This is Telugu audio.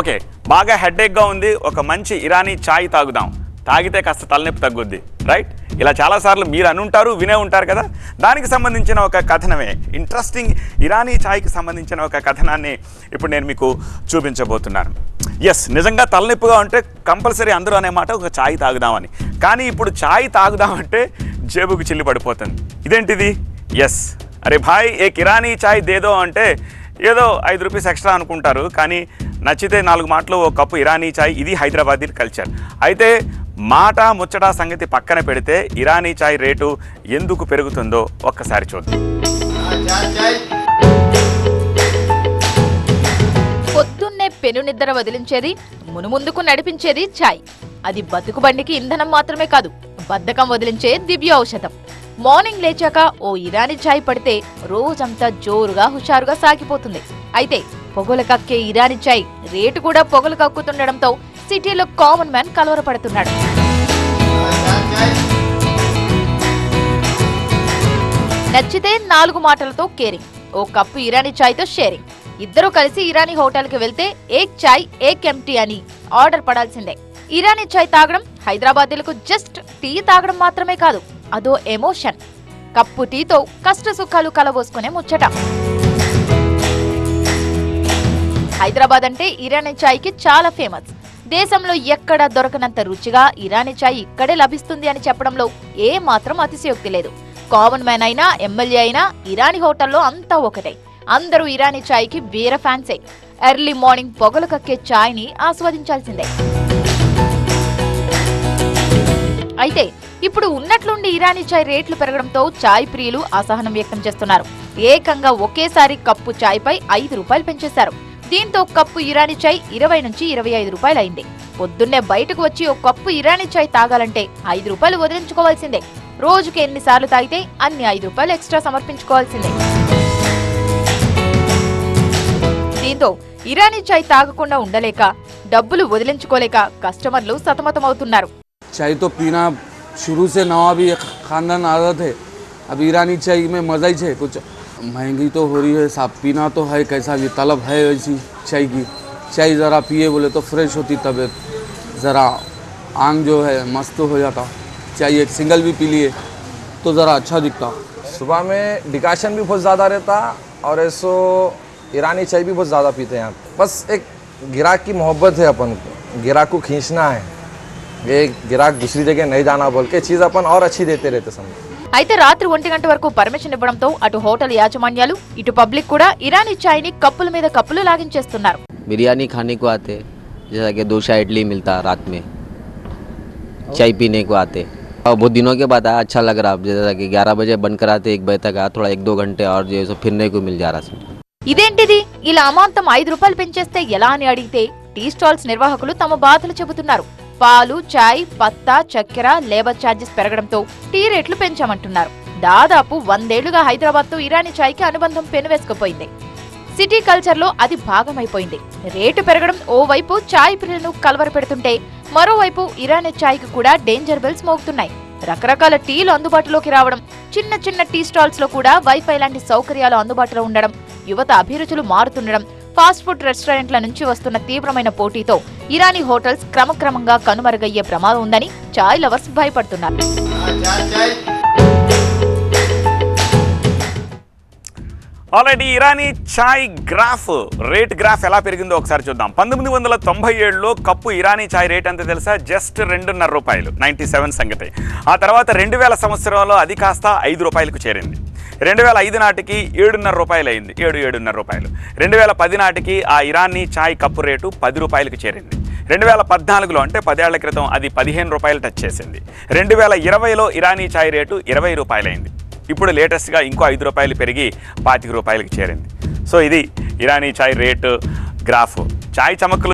ఓకే బాగా హెడేక్గా ఉంది ఒక మంచి ఇరానీ ఛాయ్ తాగుదాం. తాగితే కాస్త తలనొప్పి తగ్గుద్ది రైట్? ఇలా చాలాసార్లు మీరు అనుంటారు వినే ఉంటారు కదా? దానికి సంబంధించిన ఒక కథనమే ఇంట్రెస్టింగ్ ఇరానీ ఛాయ్కి సంబంధించిన ఒక కథనాన్ని ఇప్పుడు నేను మీకు చూపించబోతున్నాను. ఎస్ నిజంగా తలనొప్పిగా ఉంటే కంపల్సరీ అందరూ అనే మాట ఒక ఛాయ్ తాగుదామని. కానీ ఇప్పుడు ఛాయ్ తాగుదామంటే జేబుకు చిల్లి పడిపోతుంది. ఇదేంటిది? ఎస్ అరే భాయ్ ఏ కిరానీ ఛాయ్ దేదో అంటే ఏదో ఐదు రూపీస్ ఎక్స్ట్రా అనుకుంటారు కానీ నచ్చితే నాలుగు మాటలు ఒక కప్పు ఇరానీ చాయ్ ఇది హైదరాబాదీ కల్చర్. అయితే మాట ముచ్చట సంగతి పక్కన పెడితే ఇరానీ చాయ్ రేటు ఎందుకు పెరుగుతుందో ఒక్కసారి చూద్దాం. పొద్దున్నే పెను నిద్ర వదిలించేది మునుముందుకు నడిపించేది చాయ్. అది బతుకు బండికి ఇంధనం మాత్రమే కాదు బద్ధకం వదిలించే దివ్య ఔషధం. మార్నింగ్ లేచాక ఓ ఇరానీ చాయ్ పడితే రోజంతా జోరుగా హుషారుగా సాగిపోతుంది. అయితే పొగలు కక్కే ఇరానీ రేటు కూడా పొగలు కక్కుతుండడంతో సిటీలో కామన్ మ్యాన్ కలవరపడుతున్నాడు. నచ్చితే నాలుగు మాటలతో కేరింగ్. ఓ కప్పు ఇరానీ ఛాయ్తో షేరింగ్. ఇద్దరూ కలిసి ఇరానీ హోటల్కి వెళ్తే ఏక్ చాయ్ ఏక్ ఎంటీ అని ఆర్డర్ పడాల్సిందే. ఇరానీ చాయ్ తాగడం హైదరాబాదీలకు జస్ట్ టీ తాగడం మాత్రమే కాదు అదో ఎమోషన్. కప్పు టీతో కష్ట సుఖాలు కలబోసుకునే ముచ్చట. హైదరాబాద్ అంటే ఇరానీ చాయ్కి చాలా ఫేమస్. దేశంలో ఎక్కడ దొరకనంత రుచిగా ఇరానీ చాయ్ ఇక్కడే లభిస్తుంది అని చెప్పడంలో ఏ మాత్రం అతిశయోక్తి లేదు. కామన్ మ్యాన్ అయినా ఎమ్మెల్యే అయినా ఇరానీ హోటల్లో అంతా ఒకటే. అందరూ ఇరానీ చాయ్కి వీర ఫ్యాన్సే. ఎర్లీ మార్నింగ్ పొగలు కక్కే చాయ్ని ఆస్వాదించాల్సిందే. అయితే ఇప్పుడు ఉన్నట్లుండి ఇరానీ చాయ్ రేట్లు పెరగడంతో చాయ్ ప్రియులు అసహనం వ్యక్తం చేస్తున్నారు. ఏకంగా ఒకేసారి కప్పు చాయ్పై ఐదు రూపాయలు పెంచేశారు. దీంతో కప్పు ఇరానీ చాయ్ ఇరవై నుంచి ఇరవై ఐదు రూపాయలు అయింది పొద్దున్నే బయటకు వచ్చి ఓ కప్పు ఇరానీ చాయ్ తాగాలంటే ఐదు రూపాయలు వదిలించుకోవాల్సిందే రోజుకి ఎన్నిసార్లు తాగితే అన్ని ఐదు రూపాయలు ఎక్స్ట్రా సమర్పించుకోవాల్సిందే దీంతో ఇరానీ చాయ్ తాగకుండా ఉండలేక డబ్బులు వదిలించుకోలేక కస్టమర్లు సతమతమవుతున్నారు चाय तो पीना शुरू से नवा भी एक खानदान आदत है अब ईरानी चाय में मज़ा ही है कुछ महँगी तो हो रही है, साहब पीना तो है, कैसा भी तलब है वैसी चाय की? चाय ज़रा पिए, बोले तो फ्रेश होती तबीयत। ज़रा आंग जो है, मस्त हो जाता। चाय एक सिंगल भी पी लिए तो ज़रा अच्छा दिखता। सुबह में डिकाशन भी बहुत ज़्यादा रहता और ऐसो ईरानी चाय भी बहुत ज़्यादा पीते हैं बस एक गिराक की मोहब्बत है अपन को। गिराक को खींचना है। ये गिराक दूसरी जगह नहीं जाना बोल के चीज़ अपन और अच्छी देते रहते समझ। అయితే రాత్రి ఒంటి గంట వరకు పర్మిషన్ ఇవ్వడంతో అటు హోటల్ యాజమాన్యాలు ఇటు పబ్లిక్ కూడా ఇరానీ చాయ్ ని కప్పుల మీద కప్పులు లాగించేస్తున్నారు बिरयानी खाने को आते जैसा कि डोसा इडली मिलता रात में चाय पीने को आते और बहुत दिनों के बाद आया अच्छा लग रहा जैसा कि ग्यारह बजे बंद कराते एक बजे तक आया थोड़ा एक दो घंटे और जो है सो फिरने को मिल जा रहा है ఇదేంటిది ఇలా అమాంతం ఐదు రూపాయలు పెంచేస్తే ఎలా అని అడిగితే టీ స్టాల్స్ నిర్వాహకులు తమ బాధలు చెబుతున్నారు పాలు చాయ్ పత్తా చక్కెర లేబర్ ఛార్జెస్ పెరగడంతో టీ రేట్లు పెంచామంటున్నారు. దాదాపు వందేళ్ళుగా హైదరాబాద్తో ఇరానీ చాయ్కి అనుబంధం పెనువేసుకుపోయింది. సిటీ కల్చర్లో అది భాగమైపోయింది. రేటు పెరగడం ఓవైపు చాయ్ ప్రియులను కలవర పెడుతుంటే మరోవైపు ఇరానీ చాయ్కి కూడా డేంజర్ బెల్స్ మోగుతున్నాయి. రకరకాల టీలు అందుబాటులోకి రావడం చిన్న చిన్న టీ స్టాల్స్లో కూడా వైఫై లాంటి సౌకర్యాలు అందుబాటులో ఉండడం యువత అభిరుచులు మారుతుండడం ఫాస్ట్ ఫుడ్ రెస్టారెంట్ల నుంచి వస్తున్న తీవ్రమైన పోటీతో ఇరానీ హోటల్స్ క్రమక్రమంగా కనుమరుగయ్యే ప్రమాదం ఉందని చాయ్ లవర్స్ భయపడుతున్నారు. ఆల్రెడీ ఇరానీ ఛాయ్ గ్రాఫ్ రేట్ గ్రాఫ్ ఎలా పెరిగిందో ఒకసారి చూద్దాం. పంతొమ్మిది వందల తొంభై ఏడులో కప్పు ఇరానీ చాయ్ రేట్ ఎంత తెలుసా? జస్ట్ రెండున్నర రూపాయలు నైంటీ సెవెన్ సంగతి. ఆ తర్వాత రెండు వేల సంవత్సరంలో అది కాస్త ఐదు రూపాయలకు చేరింది. రెండు వేల ఐదు నాటికి ఏడున్నర రూపాయలు అయింది ఏడు ఏడున్నర రూపాయలు. రెండు వేల పది నాటికి ఆ ఇరానీ ఛాయ్ కప్పు రేటు పది రూపాయలకు చేరింది. రెండు వేల పద్నాలుగులో అంటే పదేళ్ళ క్రితం అది పదిహేను రూపాయలు టచ్ చేసింది. రెండు వేల ఇరవైలో ఇరానీ ఛాయ్ రేటు ఇరవై రూపాయలైంది. ఇప్పుడు లేటెస్ట్గా ఇంకో ఐదు రూపాయలు పెరిగి పాతిక రూపాయలకు చేరింది. సో ఇది ఇరానీ చాయ్ రేటు గ్రాఫ్. చాయ్ చమక్కులు